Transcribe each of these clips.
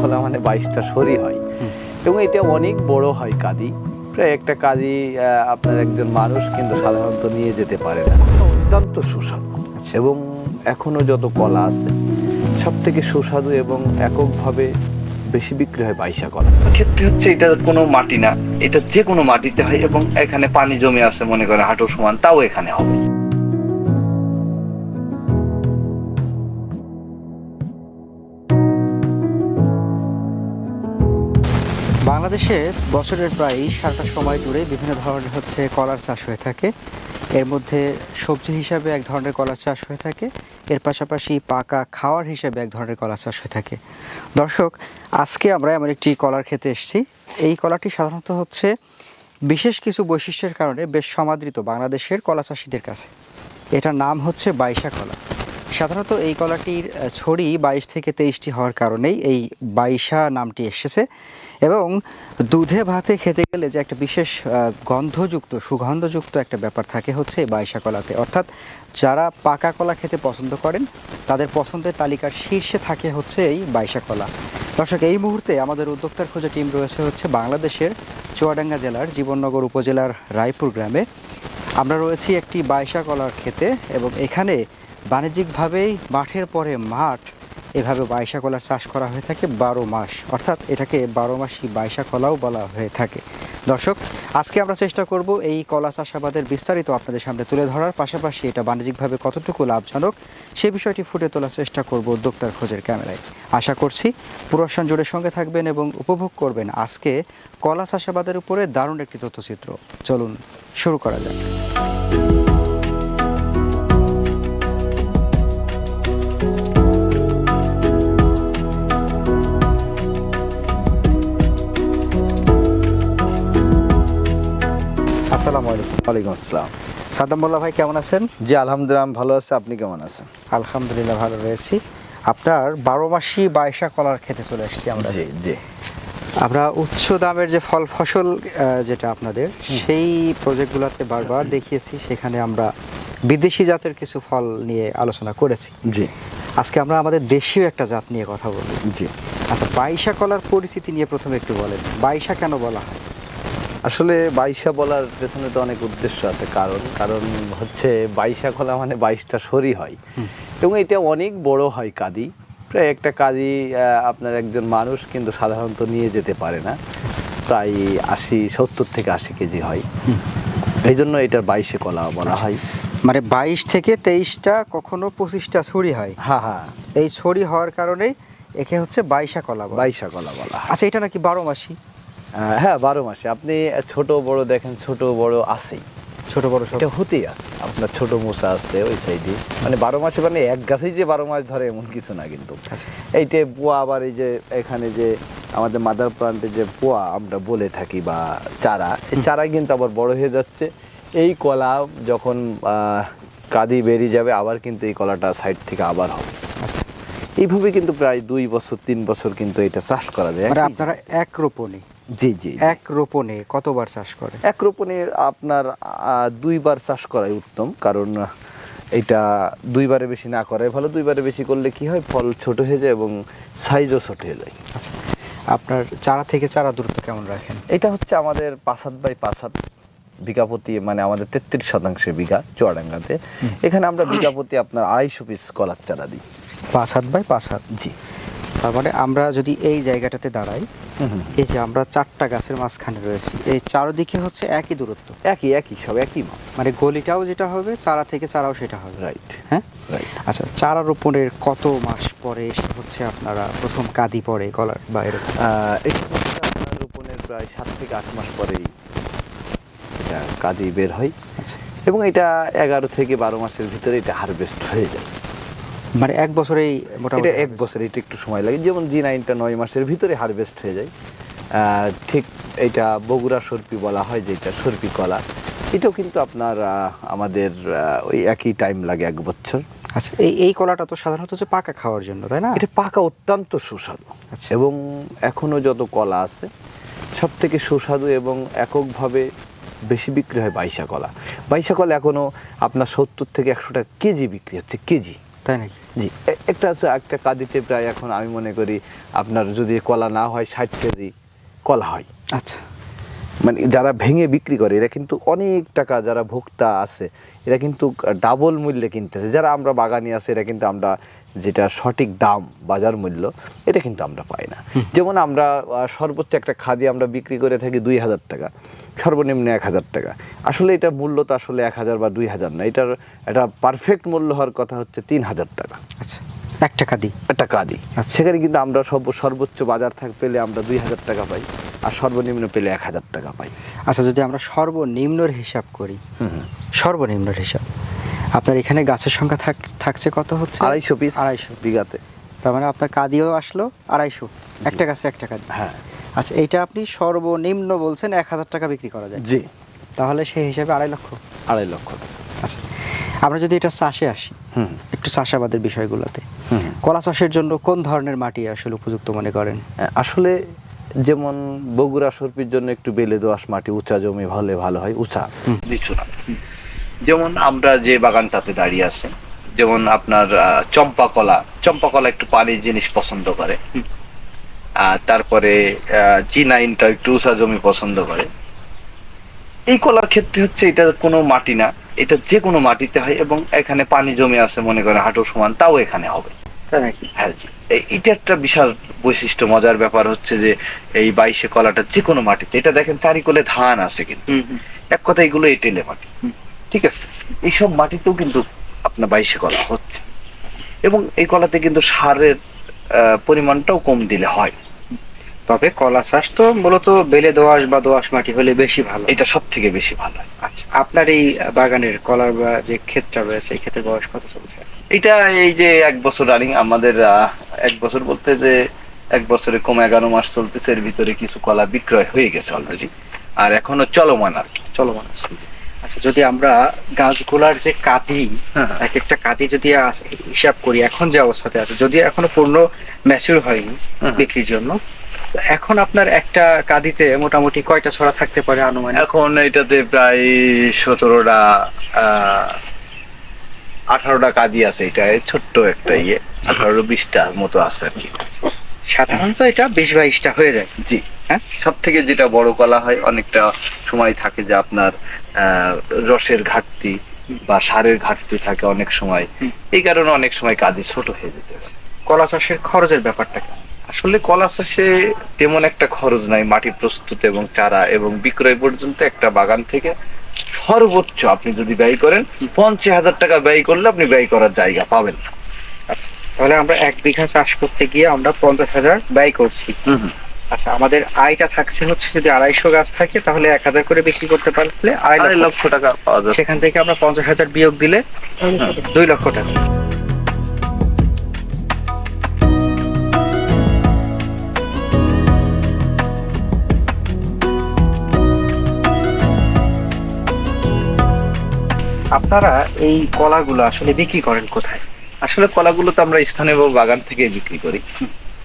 খোলা মানে বাইশটা সরি হয়। এবং এটা অনেক বড় হয় কাদি। প্রায় একটা কাদি আপনার একজন মানুষ কিন্তু সাধারণত নিয়ে যেতে পারে না। অত্যন্ত সুস্বাদু। এবং এখনও যত কলা আছে সব থেকে সুস্বাদু এবং এককভাবে বেশি বিক্রি হয় বাইশা কলা। ক্ষেত্রে হচ্ছে এটা কোনো মাটি না এটা যে কোনো মাটিতে হয় এবং এখানে পানি জমে আছে মনে করে হাঁটু সমান তাও এখানে হবে। বাংলাদেশে বছরের প্রায় সারাটা সময় জুড়ে বিভিন্ন ধরনের হচ্ছে কলার চাষ হয়ে থাকে। এর মধ্যে সবজি হিসাবে এক ধরনের কলার চাষ হয়ে থাকে। এর পাশাপাশি পাকা খাওয়ার হিসাবে এক ধরনের কলার চাষ হয়ে থাকে। দর্শক, আজকে আমরা এমন একটি কলার খেতে এসেছি। এই কলাটি সাধারণত হচ্ছে বিশেষ কিছু বৈশিষ্ট্যের কারণে বেশ সমাদৃত বাংলাদেশের কলা চাষিদের কাছে। এটার নাম হচ্ছে বাইশা কলা। সাধারণত এই কলাটির ছড়ি বাইশ থেকে তেইশটি হওয়ার কারণেই এই বাইশা নামটি এসেছে এবং দুধে ভাতে খেতে গেলে যে একটা বিশেষ গন্ধযুক্ত, সুগন্ধযুক্ত একটা ব্যাপার থাকে হচ্ছে বাইশা কলাতে। অর্থাৎ যারা পাকা কলা খেতে পছন্দ করেন, তাদের পছন্দের তালিকার শীর্ষে থাকে হচ্ছে এই বাইশা কলা। দর্শক, এই মুহূর্তে আমাদের উদ্যোক্তার খোঁজে টিম রয়েছে হচ্ছে বাংলাদেশের চুয়াডাঙ্গা জেলার জীবননগর উপজেলার রায়পুর গ্রামে। আমরা রয়েছি একটি বাইশা কলার খেতে এবং এখানে বাণিজ্যিকভাবেই মাঠের পরে মাঠ, এভাবে বাইশা কলার চাষ করা হয়ে থাকে বারো মাস। অর্থাৎ এটাকে বারো মাসি বাইশা কলাও বলা হয়ে থাকে। দর্শক, আজকে আমরা চেষ্টা করব এই কলা চাষাবাদের বিস্তারিত আপনাদের সামনে তুলে ধরার। পাশাপাশি এটা বাণিজ্যিকভাবে কতটুকু লাভজনক, সে বিষয়টি ফুটে তোলার চেষ্টা করব উদ্যোক্তার খোঁজের ক্যামেরায়। আশা করছি পুরস্কার জুড়ে সঙ্গে থাকবেন এবং উপভোগ করবেন আজকে কলা চাষাবাদের উপরে দারুণ একটি তথ্যচিত্র। চলুন, শুরু করা যাক। ওয়ালাইকুম আসসালাম। সাদ্দাম মোল্লা ভাই কেমন আছেন? জি আলহামদুলিল্লাহ ভালো আছি। আপনি কেমন আছেন? আলহামদুলিল্লাহ ভালো রয়েছি। আপনার বারো মাসি বাইশা কলার খেতে চলে এসেছি আমরা। জি জি। আমরা উচ্চ দামের যে ফল ফসল যেটা আপনাদের সেই প্রজেক্টগুলোতে বারবার দেখিয়েছি। সেখানে আমরা বিদেশি জাতের কিছু ফল নিয়ে আলোচনা করেছি। জি। আজকে আমরা আমাদের দেশীয় একটা জাত নিয়ে কথা বলব। জি। আচ্ছা বাইশা কলার পরিস্থিতি নিয়ে প্রথমে একটু বলেন। বাইশা কেন বলা হয়? আসলে বাইশা বলার পেছনে তো অনেক উদ্দেশ্য আছে কারণ কারণ হচ্ছে বাইশা খোলা মানে বাইশটা সরি হয়। এবং এটা অনেক বড় হয় কাদি প্রায় একটা কাদি আপনার একজন মানুষ কিন্তু সাধারণত নিয়ে যেতে পারে না। প্রায় আশি সত্তর থেকে আশি কেজি হয়। এই জন্য এটার বাইশে কলা বলা হয়। মানে বাইশ থেকে তেইশটা কখনো পঁচিশটা ছড়ি হয়? হ্যাঁ হ্যাঁ। এই ছড়ি হওয়ার কারণেই একে হচ্ছে বাইশা কলা বলে। বাইশা কলা বলা আচ্ছা এটা নাকি বারো মাসি? হ্যাঁ বারো মাসে। আপনি ছোট বড় দেখেন ছোট বড় আছেই। ছোট বড় সব। এটা হতেই আছে। আপনার ছোট মোচা আছে ওই সাইডে। মানে বারো মাসে মানে এক গাছেই যে বারো মাস ধরে এমন কিছু না কিন্তু। আচ্ছা। এইটা পোয়া আবার এই যে এখানে যে আমাদের মাদার প্লান্টে যে পোয়া আমরা বলে থাকি বা চারা এই চারা কিন্তু আবার বড় হয়ে যাচ্ছে। এই কলা যখন আহ, কাদি বেরিয়ে যাবে আবার কিন্তু এই কলাটা সাইড থেকে আবার হবে। আচ্ছা। এইভাবে কিন্তু প্রায় দুই বছর তিন বছর কিন্তু এটা চাষ করা যায়। মানে আপনারা এক রোপণে জি জি। এক রোপণে কতবার চাষ করে? এক রোপণে আপনার দুইবার চাষ করাই উত্তম কারণ এটা দুইবারে বেশি না করাই ভালো দুইবারে বেশি করলে কি হয়? ফল ছোট হয়ে যায় এবং সাইজও ছোট হয়ে যায়। আচ্ছা আপনার চারা থেকে চারা দূরত্ব কেমন রাখেন? এটা হচ্ছে আমাদের পাঁচ হাত বাই পাঁচ হাত বিঘাপতি মানে আমাদের তেত্রিশ শতাংশের বিঘা চুয়াডাঙ্গাতে। এখানে আমরা বিঘাপতি আপনার আড়াইশো পিস কলার চারা দিই। পাঁচ হাত বাই পাঁচ হাত জি। তার মানে আমরা যদি এই জায়গাটাতে দাঁড়াই। এই যে আমরা চারটা গাছের মাঝখানে রয়েছি এই চারদিকে হচ্ছে একই দূরত্ব। একই একই সব একই মানে গলিটাও যেটা হবে চারা থেকে চারাও সেটা হবে। রাইট হ্যাঁ? আচ্ছা চারা রোপণের কত মাস পরে এসে হচ্ছে আপনারা প্রথম কাঁদি পড়ে গলার বা এরকম? রোপণের প্রায় সাত থেকে আট মাস পরেই এটা কাদি বের হয়। আচ্ছা। এবং এটা এগারো থেকে বারো মাসের ভিতরে এটা হারভেস্ট হয়ে যায়। মানে এক বছরেই মোটামুটি এক বছর এটা একটু সময় লাগে। যেমন জি নাইনটা নয় মাসের ভিতরে হারভেস্ট হয়ে যায়। ঠিক এটা বগুড়া সর্পি বলা হয় যেটা সর্পি কলা। এটাও কিন্তু আপনার আমাদের ওই একই টাইম লাগে এক বছর। আচ্ছা এই এই কলাটা তো সাধারণত হচ্ছে পাকা খাওয়ার জন্য তাই না? এটা পাকা অত্যন্ত সুস্বাদু। আচ্ছা। এবং এখনও যত কলা আছে সব থেকে সুস্বাদু এবং এককভাবে বেশি বিক্রি হয় বাইশা কলা। বাইশা কলা এখনও আপনার সত্তর থেকে একশো টাকা কেজি বিক্রি হচ্ছে কেজি। তাই নাকি? জি একটা আছে একটা কাঁদিতে প্রায় এখন আমি মনে করি আপনার যদি কলা না হয় ষাট কেজি কলা হয়। আচ্ছা। মানে যারা ভেঙে বিক্রি করে এরা কিন্তু অনেক টাকা যারা ভোক্তা আছে এরা কিন্তু ডাবল মূল্যে কিনতেছে। যারা আমরা বাগানি আছে এরা কিন্তু আমরা যেটা সঠিক দাম বাজার মূল্য এটা কিন্তু আমরা পাই না। যেমন আমরা সর্বোচ্চ একটা খাদি আমরা বিক্রি করে থাকি দুই হাজার টাকা সর্বনিম্ন এক হাজার টাকা। আসলে এটা মূল্য তো আসলে এক হাজার বা দুই হাজার না এটার একটা পারফেক্ট মূল্য হওয়ার কথা হচ্ছে তিন হাজার টাকা। আচ্ছা এক টাকা দিই একটা কাদি আচ্ছা। সেখানে কিন্তু আমরা সব সর্বোচ্চ বাজার থাক পেলে আমরা দুই হাজার টাকা পাই আর সর্বনিম্ন পেলে এক হাজার টাকা পাই। আচ্ছা যদি আমরা সর্বনিম্নর হিসাব করি সর্বনিম্নর হিসাব আপনার এখানে গাছের সংখ্যা থাক থাকছে কত হচ্ছে? আড়াইশো পিস আড়াইশো। বিঘাতে। তার মানে আপনার কাদিও আসলো আড়াইশো। একটা গাছে একটা কাদি। হ্যাঁ। আচ্ছা এইটা আপনি সর্বনিম্ন বলছেন এক হাজার টাকা বিক্রি করা যায়। জি। তাহলে সেই হিসাবে আড়াই লক্ষ। আড়াই লক্ষ। আচ্ছা আমরা যদি এটা চাষে আসি হুম। একটু চাষাবাদের বিষয়গুলোতে। কলা চাষের জন্য কোন ধরনের মাটি আসলে উপযুক্ত মনে করেন? আসলে যেমন বগুড়া সর্পির জন্য একটু বেলে দোআঁশ মাটি উঁচা জমি হলে ভালো হয় উঁচা। নিচু না। যেমন আমরা যে বাগানটাতে দাঁড়িয়ে আছে যেমন আপনার চম্পা কলা চম্পা কলা একটু পানির জিনিস পছন্দ করে আর তারপরে জি নাইনটা একটু উঁচা জমি পছন্দ করে। এই কলার ক্ষেত্রে হচ্ছে এটা কোনো মাটি না এটা যে কোনো মাটিতে হয় এবং এখানে পানি জমে আছে মনে করেন হাঁটু সমান তাও এখানে হবে। তাই নাকি? হ্যাঁ জি। এটা একটা বিশাল বৈশিষ্ট্য মজার ব্যাপার হচ্ছে যে এই বাইশে কলাটা যে কোনো মাটিতে এটা দেখেন চারিকোলে ধান আছে কিন্তু। এক কথা এগুলো এটেলে মাটি। ঠিক আছে এইসব মাটিতেও কিন্তু আপনার বাইশে কলা হচ্ছে। এবং এই কলাতে কিন্তু সারের পরিমাণটাও কম দিলে হয়। তবে কলা চাষ তো মূলত বেলে দোআঁশ বা দোআঁশ মাটি হলে বেশি ভালো। এটা সব থেকে বেশি ভালো। আচ্ছা। আপনার এই বাগানের কলার বা যে ক্ষেতটা রয়েছে এই ক্ষেতের বয়স কত চলছে? এটা এই যে এক বছর রানিং আমাদের আহ, এক বছর বলতে যে এক বছরে কম এগারো মাস চলতেছে এর ভিতরে কিছু কলা বিক্রয় হয়ে গেছে অলরেডি আর এখনও চলমান আর কি। চলমান আছে। আচ্ছা যদি আমরা গাছগুলার যে কাঁদি হ্যাঁ। এক একটা কাঁদি যদি হিসাব করি এখন যে অবস্থাতে আছে যদি এখনও পূর্ণ ম্যাচিউর হয়নি বিক্রির জন্য এখন আপনার একটা কাঁদিতে মোটামুটি কয়টা ছড়া থাকতে পারে আনুমানিক? এখন এটাতে প্রায় সতেরোটা আঠারোটা কাদি আছে এটা ছোট্ট একটা ইয়ে আঠারো বিশটার মতো আছে আর কি। সাধারণত এটা বিশ বাইশটা হয়ে যায়। জি। হ্যাঁ? সব থেকে যেটা বড় কলা হয় অনেকটা সময় থাকে যে আপনার রসের ঘাটতি বা সারের ঘাটতি থাকে অনেক সময়। এই কারণে অনেক সময় কাজে ছোট হয়ে যেতেছে কলা চাষের খরচের ব্যাপারটা? আসলে কলা চাষে তেমন একটা খরচ নাই মাটি প্রস্তুত এবং চারা এবং বিক্রয় পর্যন্ত একটা বাগান থেকে সর্বোচ্চ আপনি যদি ব্যয় করেন পঞ্চাশ হাজার টাকা ব্যয় করলে আপনি ব্যয় করার জায়গা পাবেন। আচ্ছা। তাহলে আমরা এক বিঘা চাষ করতে গিয়ে আমরা পঞ্চাশ হাজার ব্যয় করছি। আচ্ছা আমাদের আয়টা থাকছে হচ্ছে যদি আড়াইশো গাছ থাকে তাহলে এক হাজার করে বিক্রি করতে পারলে আড়াই লক্ষ টাকা পাওয়া যাচ্ছে। সেখান থেকে আমরা পঞ্চাশ হাজার বিয়োগ দিলে দুই লক্ষ টাকা। আপনারা এই কলাগুলো আসলে বিক্রি করেন কোথায়? আসলে কলাগুলো তো আমরা স্থানীয় বাগান থেকে বিক্রি করি।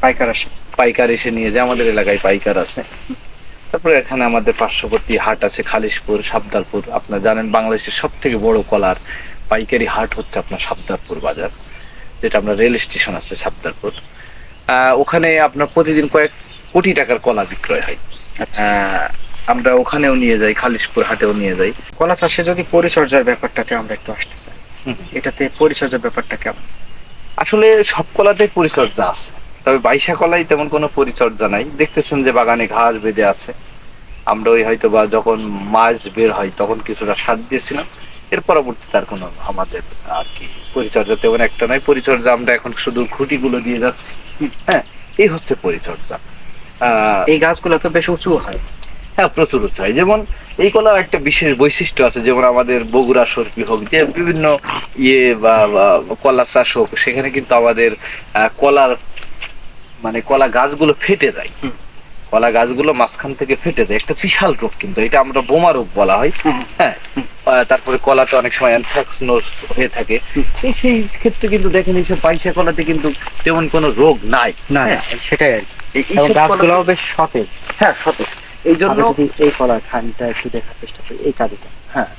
পাইকার আসে। পাইকার এসে নিয়ে যায় আমাদের এলাকায় পাইকার আছে। তারপরে এখানে আমাদের পার্শ্ববর্তী হাট আছে খালিশপুর সাবদারপুর। আপনার জানেন বাংলাদেশের সব থেকে বড় কলার পাইকারি হাট হচ্ছে আপনার সাবদারপুর বাজার যেটা আমরা রেল স্টেশন আছে সাবদারপুর। আহ, ওখানে আপনার প্রতিদিন কয়েক কোটি টাকার কলা বিক্রয় হয়। আমরা ওখানেও নিয়ে যাই খালিশপুর হাটেও নিয়ে যাই। কলা চাষে যদি পরিচর্যার ব্যাপারটাতে আমরা একটু আসতে চাই। এটাতে পরিচর্যার ব্যাপারটা কেমন? আসলে সব কলাতে পরিচর্যা আছে তবে বাইশা কলাই তেমন কোনো পরিচর্যা নাই। দেখতেছেন যে বাগানে ঘাস বেঁধে আছে। আমরা ওই হয়তো বা যখন মাছ বের হয় তখন কিছুটা সার দিয়েছিলাম। এর পরবর্তী তার কোনো আমাদের আর কি পরিচর্যা তেমন একটা নয় পরিচর্যা আমরা এখন শুধু খুঁটিগুলো দিয়ে যাচ্ছি। হ্যাঁ এই হচ্ছে পরিচর্যা। আহ, এই গাছগুলো তো বেশ উঁচু হয়। হ্যাঁ প্রচুর উৎসাহী যেমন এই কলার একটা বিশেষ বৈশিষ্ট্য আছে যেমন আমাদের বগুড়া সরকি হোক যে বিভিন্ন ইয়ে বা কলা চাষ হোক সেখানে কিন্তু আমাদের কলার মানে কলা গাছগুলো ফেটে যায়। কলা গাছগুলো মাঝখান থেকে ফেটে যায়। একটা বিশাল রোগ কিন্তু এটা আমরা বোমা রোগ বলা হয়। হ্যাঁ তারপরে কলাতে অনেক সময় অ্যানথ্রাক্স হয়ে থাকে। সেই ক্ষেত্রে কিন্তু দেখেন এই সব পাইসা কলাতে কিন্তু তেমন কোনো রোগ নাই। না হ্যাঁ, সেটাই কলাতে- বেশ সতেজ। হ্যাঁ সতেজ। এই জন্য যদি এই কলার খানিটা একটু দেখার চেষ্টা করি এই কাজটা হ্যাঁ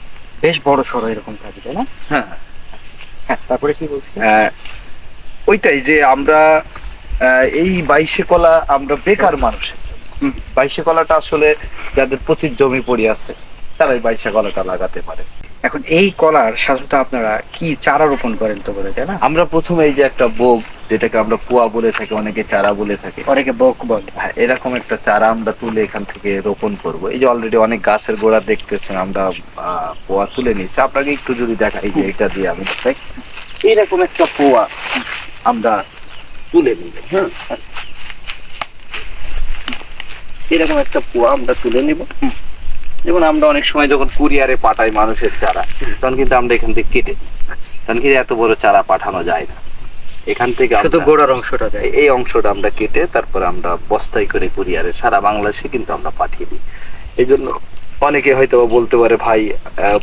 বেশ বড় সড়ো এরকম কাজ তাই না? হ্যাঁ হ্যাঁ। তারপরে কি বলছি ওইটাই যে আমরা আহ, এই বাইশে কলা আমরা বেকার মানুষের জন্য। বাইশে কলাটা আসলে যাদের প্রচুর জমি পড়ে আছে তারাই বাইশে কলাটা লাগাতে পারে। এখন এই কলার সাধারণত আপনারা কি চারা রোপণ করেন তো বলে তাই না? আমরা প্রথমে এই যে একটা বোগ যেটাকে আমরা পোয়া বলে থাকি অনেকে চারা বলে থাকে। অনেকে বক বলে। হ্যাঁ, এরকম একটা চারা আমরা তুলে এখান থেকে রোপণ করব। এই যে অলরেডি অনেক গাছের গোড়া দেখতেছেন আমরা পোয়া তুলে নিচ্ছি আপনাকে একটু যদি দেখাই যে এটা দিয়ে আমি দেখাই। এইরকম একটা পোয়া আমরা তুলে নিব হ্যাঁ। এরকম একটা পোয়া আমরা তুলে নিব। যেমন আমরা অনেক সময় যখন কুরিয়ারে পাঠাই মানুষের চারা তখন কিন্তু আমরা এখান থেকে কেটে। আচ্ছা। তখন কিন্তু এত বড় চারা পাঠানো যায় না। এখান থেকে শুধু গোড়ার অংশটা যায় এই- অংশটা আমরা কেটে তারপরে আমরা বস্তায় করে কুরিয়ারে সারা বাংলাদেশে কিন্তু আমরা পাঠিয়ে দিই। এই জন্য অনেকে হয়তো বলতে পারে ভাই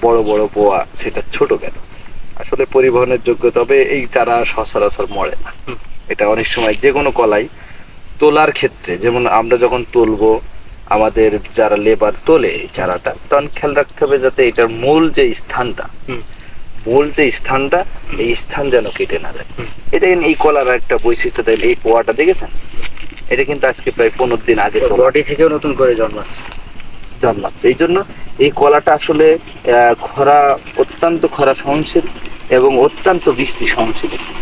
বড় বড় পোয়া সেটা ছোট কেন? আসলে পরিবহনের যোগ্য তবে এই চারা সচরাচর মরে না। এটা অনেক সময় যে কোনো কলাই তোলার ক্ষেত্রে যেমন আমরা যখন তুলবো আমাদের যারা লেবার তোলে চারাটা তখন খেয়াল রাখতে হবে যাতে এটার মূল যে স্থানটা মূল যে স্থানটা এই স্থান যেন কেটে না যায়। এটা কিন্তু এই কলার একটা বৈশিষ্ট্য দেন এই পোয়াটা দেখেছেন? এটা কিন্তু আজকে প্রায় পনেরো দিন আগে বডি থেকেও নতুন করে জন্মাচ্ছে। জন্মাচ্ছে। এই জন্য এই কলাটা আসলে খরা অত্যন্ত খরা সহনশীল এবং অত্যন্ত বৃষ্টি সহনশীল একটি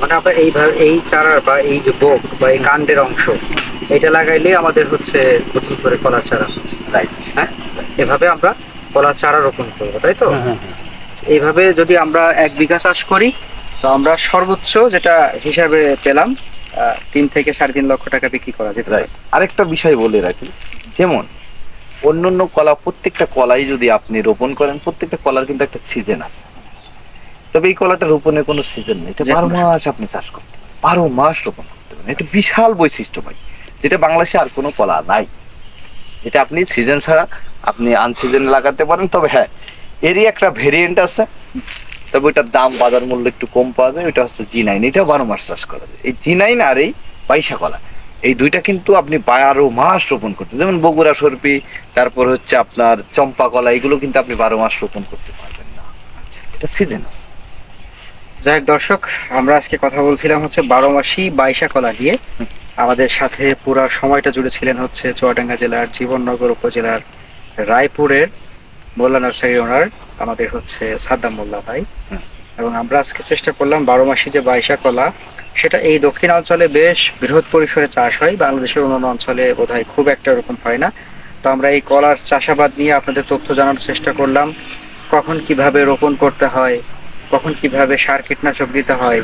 মানে আপনার এইভাবে এই চারার বা এই যে বোক বা এই কাণ্ডের অংশ এটা লাগাইলে আমাদের হচ্ছে নতুন করে কলার চারা হচ্ছে। রাইট হ্যাঁ? এভাবে আমরা কলার চারা রোপণ করব তাই তো? এইভাবে যদি আমরা এক বিঘা চাষ করি তো আমরা সর্বোচ্চ যেটা হিসাবে পেলাম তিন থেকে সাড়ে তিন লক্ষ টাকা বিক্রি করা যেতে পারে। আরেকটা বিষয় বলে রাখি যেমন অন্য অন্য কলা প্রত্যেকটা কলাই যদি আপনি রোপণ করেন প্রত্যেকটা কলার কিন্তু একটা সিজন আছে। তবে এই কলাটা রোপণের কোনো সিজন নেই। এটা বারো মাস আপনি চাষ করতে পারেন বারো মাস রোপণ করতে পারেন। এটা বিশাল বৈশিষ্ট্য ভাই। যেটা বাংলাদেশে আর কোনো কলা নাই। এটা আপনি সিজন ছাড়া আপনি আনসিজন লাগাতে পারেন, তবে হ্যাঁ এরই একটা ভেরিয়েন্ট আছে। তবে ওইটার দাম বাজার মূল্য একটু কম পাওয়া যায়, ওইটা হচ্ছে জি নাইন এটাও বারো মাস চাষ করা যায়। এই জি নাইন আর এই বাইশা কলা, এই দুইটা কিন্তু আপনি বারো মাস রোপণ করতে, যেমন বগুড়া, সরপি, তারপর হচ্ছে আপনার চম্পা কলা, এগুলো কিন্তু আপনি বারো মাস রোপণ করতে পারবেন না। এটা সিজন আছে। যাই হোক দর্শক, আমরা আজকে কথা বলছিলাম হচ্ছে বারো মাসি বাইশা কলা দিয়ে আমাদের সাথে পুরো সময়টা জুড়ে ছিলেন হচ্ছে চুয়াডাঙ্গা জেলার, জীবননগর উপজেলার রায়পুরের মোল্লা নার্সারি ওনার, আমাদের হচ্ছে সাদ্দাম মোল্লা ভাই। এবং আমরা আজকে চেষ্টা করলাম বারো মাসি যে বাইশা কলা সেটা এই দক্ষিণ অঞ্চলে বেশ বৃহৎ পরিসরে চাষ হয়, বাংলাদেশের অন্যান্য অঞ্চলে বোধহয় খুব একটা এরকম হয় না। তো আমরা এই কলার চাষাবাদ নিয়ে আপনাদের তথ্য জানানোর চেষ্টা করলাম, কখন কীভাবে রোপণ করতে হয় কখন কীভাবে সার কীটনাশক দিতে হয়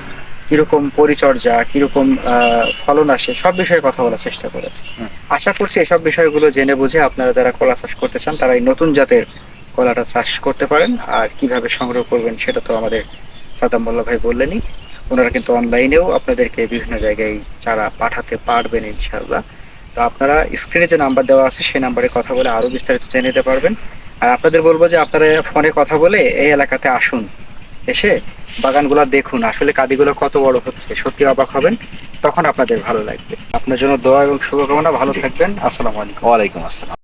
কীরকম পরিচর্যা কীরকম ফলন আসে সব বিষয়ে কথা বলার চেষ্টা করেছি। আশা করছি এসব বিষয়গুলো জেনে বুঝে আপনারা যারা কলা চাষ করতে চান তারা এই নতুন জাতের কলাটা চাষ করতে পারেন। আর কীভাবে সংগ্রহ করবেন সেটা তো আমাদের সাদাম মোল্লা ভাই বললেনই। ওনারা কিন্তু অনলাইনেও আপনাদেরকে বিভিন্ন জায়গায় চারা পাঠাতে পারবেন ইনশাআল্লাহ। তো আপনারা স্ক্রিনে যে নাম্বার দেওয়া আছে সেই নাম্বারে কথা বলে আরও বিস্তারিত জেনে নিতে পারবেন। আর আপনাদের বলব যে আপনারা ফোনে কথা বলে এই এলাকাতে আসুন। এসে বাগানগুলো দেখুন, আসলে কাদিগুলো কত বড় হচ্ছে, সত্যি অবাক হবেন? তখন আপনাদের ভালো লাগবে। আপনার জন্য দোয়া এবং শুভকামনা, ভালো থাকবেন। আসসালাম আলাইকুম। ওয়ালাইকুম আসসালাম।